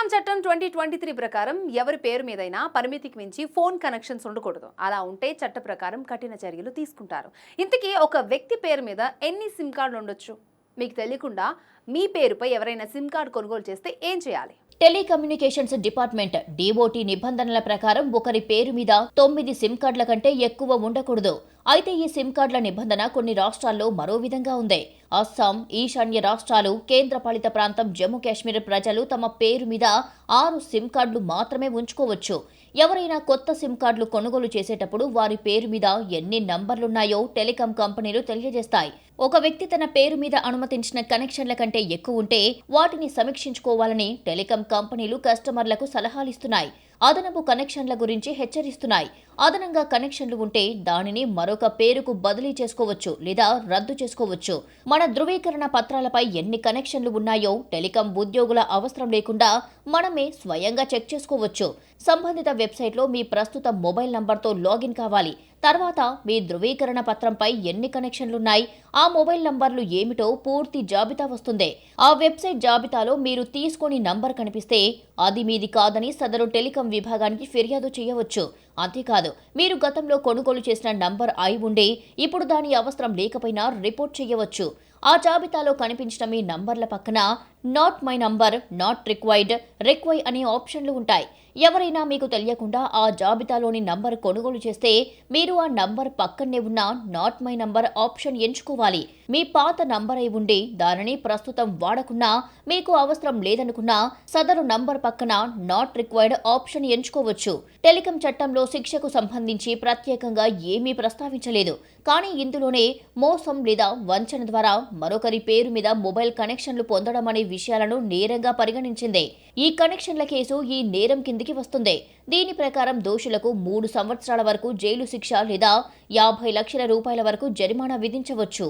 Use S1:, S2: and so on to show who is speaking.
S1: Telecom చట్టం twenty twenty three ప్రకారం ఎవరి పేరు మీదైనా పరిమితికి మించి ఫోన్ కనెక్షన్స్ ఉండకూడదు. అలా ఉంటే చట్ట ప్రకారం కఠిన చర్యలు తీసుకుంటారు. ఇంతకీ ఒక వ్యక్తి పేరు మీద ఎన్ని సిమ్ కార్డులు ఉండొచ్చు? మీకు తెలియకుండా మీ పేరుపై ఎవరైనా సిమ్ కార్డు కొనుగోలు చేస్తే ఏం చేయాలి?
S2: టెలికమ్యూనికేషన్స్ డిపార్ట్మెంట్ డిఓటి నిబంధనల ప్రకారం ఒకరి పేరు మీద తొమ్మిది సిమ్ కార్డుల కంటే ఎక్కువ ఉండకూడదు. అయితే ఈ సిమ్ కార్డుల నిబంధన కొన్ని రాష్ట్రాల్లో మరో విధంగా ఉంది. అస్సాం ఈశాన్య రాష్ట్రాలు కేంద్రపాలిత ప్రాంతం జమ్మూ కాశ్మీర్ ప్రజలు తమ పేరు మీద ఆరు సిమ్ కార్డులు మాత్రమే ఉంచుకోవచ్చు. ఎవరైనా కొత్త సిమ్ కార్డులు కొనుగోలు చేసేటప్పుడు వారి పేరు మీద ఎన్ని నంబర్లున్నాయో టెలికాం కంపెనీలు తెలియజేస్తాయి. ఒక వ్యక్తి తన పేరు మీద అనుమతించిన కనెక్షన్ల కంటే ఎక్కువ ఉంటే వాటిని సమీక్షించుకోవాలని టెలికాం కంపెనీలు కస్టమర్లకు సలహాలిస్తున్నాయి. అదనపు కనెక్షన్ల గురించి హెచ్చరిస్తున్నాయి. అదనంగా కనెక్షన్లు ఉంటే దానిని మరొక పేరుకు బదిలీ చేసుకోవచ్చు లేదా రద్దు చేసుకోవచ్చు. మన ధృవీకరణ పత్రాలపై ఎన్ని కనెక్షన్లు ఉన్నాయో టెలికాం ఉద్యోగుల అవసరం లేకుండా మనమే స్వయంగా చెక్ చేసుకోవచ్చు. సంబంధిత వెబ్సైట్లో మీ ప్రస్తుత మొబైల్ నంబర్తో లాగిన్ కావాలి. తర్వాత మీ ధృవీకరణ పత్రంపై ఎన్ని కనెక్షన్లున్నాయి? ఆ మొబైల్ నంబర్లు ఏమిటో పూర్తి జాబితా వస్తుంది. ఆ వెబ్సైట్ జాబితాలో మీరు తీసుకొని నంబర్ కనిపిస్తే అది మీది కాదని సదరు టెలికాం విభాగానికి ఫిర్యాదు చేయవచ్చు. అంతేకాదు మీరు గతంలో కొనుగోలు చేసిన నంబర్ అయి ఉండి ఇప్పుడు దాని అవసరం లేకపోయినా రిపోర్ట్ చేయవచ్చు. ఆ జాబితాలో కనిపించిన మీ నంబర్ల పక్కన not my number not required require అనే ఆప్షన్లు ఉంటాయి. ఎవరైనా మీకు తెలియకుండా ఆ జాబితాలోని నంబర్ కొనుగోలు చేస్తే మీరు ఆ నంబర్ పక్కనే ఉన్న నాట్ మై నంబర్ ఆప్షన్ ఎంచుకోవాలి. మీ పాత నంబర్ అయి ఉండి దానిని ప్రస్తుతం వాడకున్నా మీకు అవసరం లేదనుకున్నా సదరు నంబర్ పక్కన నాట్ రిక్వైర్డ్ ఆప్షన్ ఎంచుకోవచ్చు. టెలికం చట్టంలో శిక్షకు సంబంధించి ప్రత్యేకంగా ఏమీ ప్రస్తావించలేదు. కానీ ఇందులోనే మోసం లేదా వంచన ద్వారా మరొకరి పేరు మీద మొబైల్ కనెక్షన్లు పొందడం అనే విషయాలను నేరంగా పరిగణించింది. ఈ కనెక్షన్ల కేసు ఈ నేరం కిందికి వస్తుంది. దీని ప్రకారం దోషులకు మూడు సంవత్సరాల వరకు జైలు శిక్ష లేదా యాభై లక్షల రూపాయల వరకు జరిమానా విధించవచ్చు.